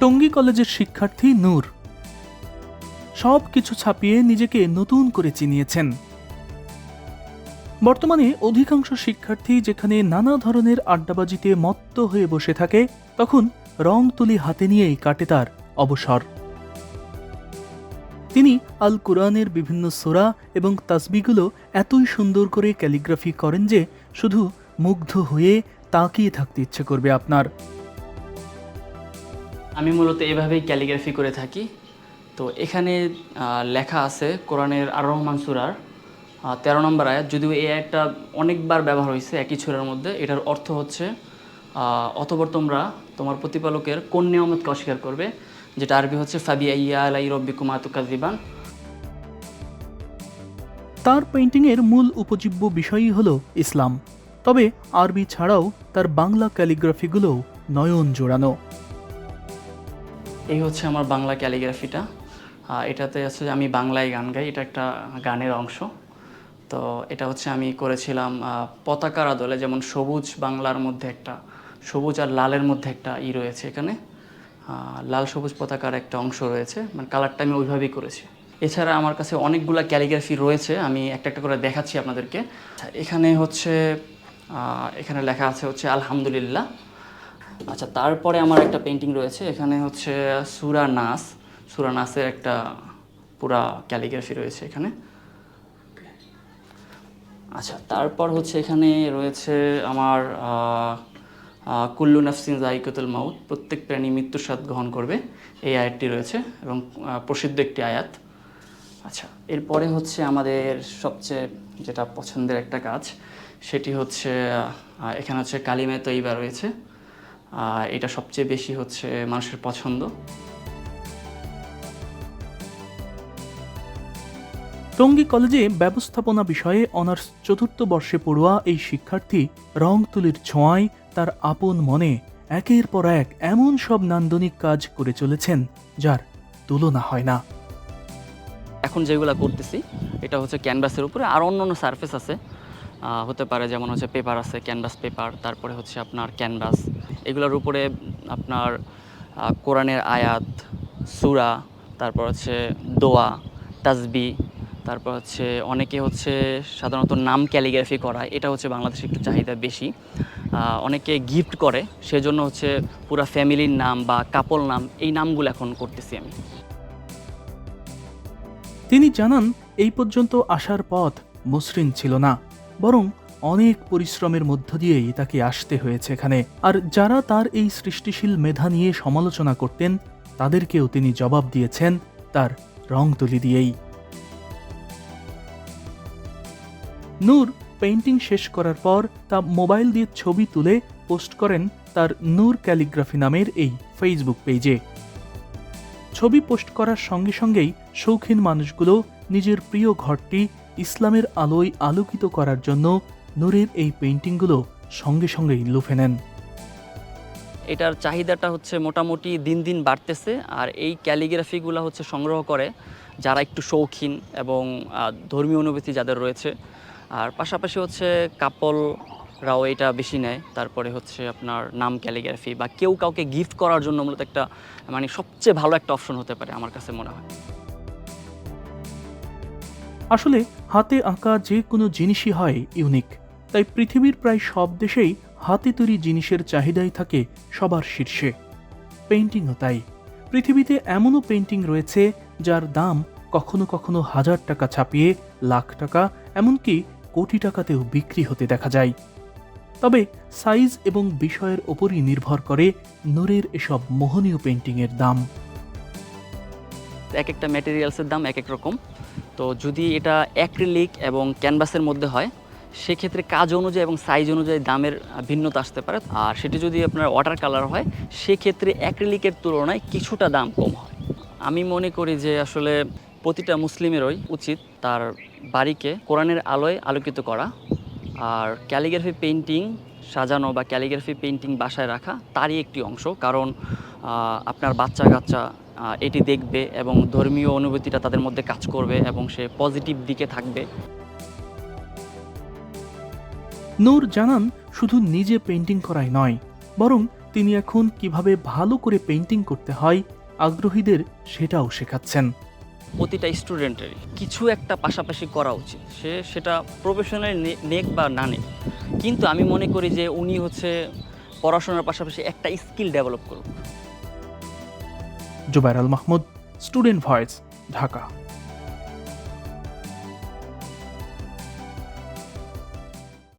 টঙ্গী কলেজের শিক্ষার্থী নূর। সব কিছু ছাপিয়ে নিজেকে নতুন করে চিনিয়েছেন। বর্তমানে অধিকাংশ শিক্ষার্থী যেখানে নানা ধরনের আড্ডাবাজিতে মত্ত হয়ে বসে থাকে, তখন রং তুলি হাতে নিয়েই কাটে তার অবসর। তিনি আল কুরআনের বিভিন্ন সোরা এবং তাসবিগুলো এতই সুন্দর করে ক্যালিগ্রাফি করেন যে শুধু মুগ্ধ হয়ে তাকিয়ে থাকতে ইচ্ছে করবে আপনার। আমি মূলত এভাবেই ক্যালিগ্রাফি করে থাকি। তো এখানে লেখা আছে কোরআনের আর রহমান সুরার তেরো নম্বর আয়াত। যদিও এই আয়াতটা অনেকবার ব্যবহার হয়েছে একই সুরার মধ্যে এটার অর্থ হচ্ছে আহ, অতপর তোমরা তোমার প্রতিপালকের কোন নিয়ামতকে অস্বীকার করবে? যেটা আরবি হচ্ছে ফাবিয়া ইয়া আলাই রব্বি কুমাতুকাজিবান তার পেইন্টিংয়ের মূল উপজীব্য বিষয়ই হল ইসলাম। তবে আরবি ছাড়াও তার বাংলা ক্যালিগ্রাফিগুলোও নয়ন জোড়ানো। এই হচ্ছে আমার বাংলা ক্যালিগ্রাফিটা। এটাতে যে আমি বাংলায় গান গাই, এটা একটা গানের অংশ। তো এটা হচ্ছে আমি করেছিলাম পতাকার আদলে, যেমন সবুজ বাংলার মধ্যে একটা, সবুজ আর লালের মধ্যে একটা ই রয়েছে এখানে। লাল সবুজ পতাকার একটা অংশ রয়েছে মানে কালারটা আমি ওইভাবেই করেছি। এছাড়া আমার কাছে অনেকগুলা ক্যালিগ্রাফি রয়েছে, আমি একটা একটা করে দেখাচ্ছি আপনাদেরকে। এখানে হচ্ছে এখানে লেখা আছে হচ্ছে আলহামদুলিল্লাহ। আচ্ছা তারপরে আমার একটা পেন্টিং রয়েছে, এখানে হচ্ছে সুরা নাস সুরা নাসের একটা পুরা ক্যালিগ্রাফি রয়েছে এখানে। আচ্ছা তারপর হচ্ছে এখানে রয়েছে আমার কুল্লু নাফসিন জাইকতুল মাউত। প্রত্যেক প্রাণী মৃত্যুর স্বাদ গ্রহণ করবে। এই আয়াতটি রয়েছে এবং প্রসিদ্ধ একটি আয়াত। আচ্ছা এরপরে হচ্ছে আমাদের সবচেয়ে যেটা পছন্দের একটা কাজ, সেটি হচ্ছে এখানে হচ্ছে কালিমে তৈবা রয়েছে। এটা সবচেয়ে বেশি হচ্ছে মানুষের পছন্দ। টঙ্গী কলেজে ব্যবস্থাপনা বিষয়ে অনার্স চতুর্থ বর্ষে পড়ুয়া এই শিক্ষার্থী রং তুলির ছোঁয়ায় তার আপন মনে একের পর এক এমন সব নান্দনিক কাজ করে চলেছেন যার তুলনা হয় না। এখন যেগুলো করতেছি এটা হচ্ছে ক্যানভাসের উপরে আর অন্য অন্য সারফেস আছে। হতে পারে যেমন হচ্ছে পেপার আছে ক্যানভাস পেপার তারপরে হচ্ছে আপনার ক্যানভাস। এগুলোর উপরে আপনার কোরআনের আয়াত, সুরা, তারপর হচ্ছে দোয়া তাজবি তারপর হচ্ছে অনেকে হচ্ছে সাধারণত নাম ক্যালিগ্রাফি করা এটা হচ্ছে বাংলাদেশে একটু চাহিদা বেশি। অনেকে গিফট করে, সেজন্য হচ্ছে পুরা ফ্যামিলির নাম বা কাপল নাম, এই নামগুলো এখন করতেছি আমি। তিনি জানান, এই পর্যন্ত আসার পথ মসৃণ ছিল না, বরং অনেক পরিশ্রমের মধ্য দিয়েই তাকে আসতে হয়েছে এখানে। আর যারা তার এই সৃষ্টিশীল মেধা নিয়ে সমালোচনা করতেন, তাদেরকেও তিনি জবাব দিয়েছেন তার রং তুলি দিয়েই। নূর পেইন্টিং শেষ করার পর তা মোবাইল দিয়ে ছবি তুলে পোস্ট করেন তার নূর ক্যালিগ্রাফি নামের এই ফেসবুক পেজে। ছবি পোস্ট করার সঙ্গে সঙ্গেই শৌখিন মানুষগুলো নিজের প্রিয় ঘরটি ইসলামের আলোয় আলোকিত করার জন্য নূরের এই পেইন্টিংগুলো সঙ্গে সঙ্গেই লুফে নেন। এটার চাহিদাটা হচ্ছে মোটামুটি দিন দিন বাড়তেছে আর এই ক্যালিগ্রাফিগুলো হচ্ছে সংগ্রহ করে যারা একটু শৌখিন এবং ধর্মীয় অনুভূতি যাদের রয়েছে। আর পাশাপাশি হচ্ছে কাপলরাও এটা বেশি নেয় তারপরে হচ্ছে আপনার নাম ক্যালিগ্রাফি বা কেউ কাউকে গিফট করার জন্য মূলত একটা মানে সবচেয়ে ভালো একটা অপশন হতে পারে আমার কাছে মনে হয়। আসলে হাতে আঁকা যে কোনো জিনিসই হয় ইউনিক তাই পৃথিবীর প্রায় সব দেশেই হাতে তৈরি জিনিসের চাহিদাই থাকে সবার শীর্ষে। পেন্টিংও তাই। পৃথিবীতে এমনও পেন্টিং রয়েছে যার দাম কখনো কখনো হাজার টাকা ছাপিয়ে লাখ টাকা, এমনকি কোটি টাকাতেও বিক্রি হতে দেখা যায়। তবে সাইজ এবং বিষয়ের ওপরই নির্ভর করে নূরের এসব মোহনীয় পেন্টিংয়ের দাম। এক একটা ম্যাটেরিয়ালসের দাম এক এক রকম। তো যদি এটা অ্যাক্রিলিক এবং ক্যানভাসের মধ্যে হয় সেক্ষেত্রে কাজ অনুযায়ী এবং সাইজ অনুযায়ী দামের ভিন্নতা আসতে পারে। আর সেটি যদি আপনার ওয়াটার কালার হয়, সেক্ষেত্রে অ্যাক্রিলিকের তুলনায় কিছুটা দাম কম হয়। আমি মনে করি যে আসলে প্রতিটা মুসলিমেরই উচিত তার বাড়িকে কোরআনের আলোয় আলোকিত করা। আর ক্যালিগ্রাফি পেন্টিং সাজানো বা ক্যালিগ্রাফি পেন্টিং বাসায় রাখা তারই একটি অংশ। কারণ আপনার বাচ্চা কাচ্চা এটি দেখবে এবং ধর্মীয় অনুভূতিটা তাদের মধ্যে কাজ করবে এবং সে পজিটিভ দিকে থাকবে। নূর জানান শুধু নিজে পেন্টিং করাই নয় বরং তিনি এখন কীভাবে ভালো করে পেন্টিং করতে হয় আগ্রহীদের সেটাও শেখাচ্ছেন। প্রতিটা স্টুডেন্টেরই কিছু একটা পাশাপাশি করা উচিত। সে সেটা প্রফেশনাল নেক বা না নেক। কিন্তু আমি মনে করি যে উনি হচ্ছে পড়াশোনার পাশাপাশি একটা স্কিল ডেভেলপ করুক। Zubair Al Mahmud student voice Dhaka.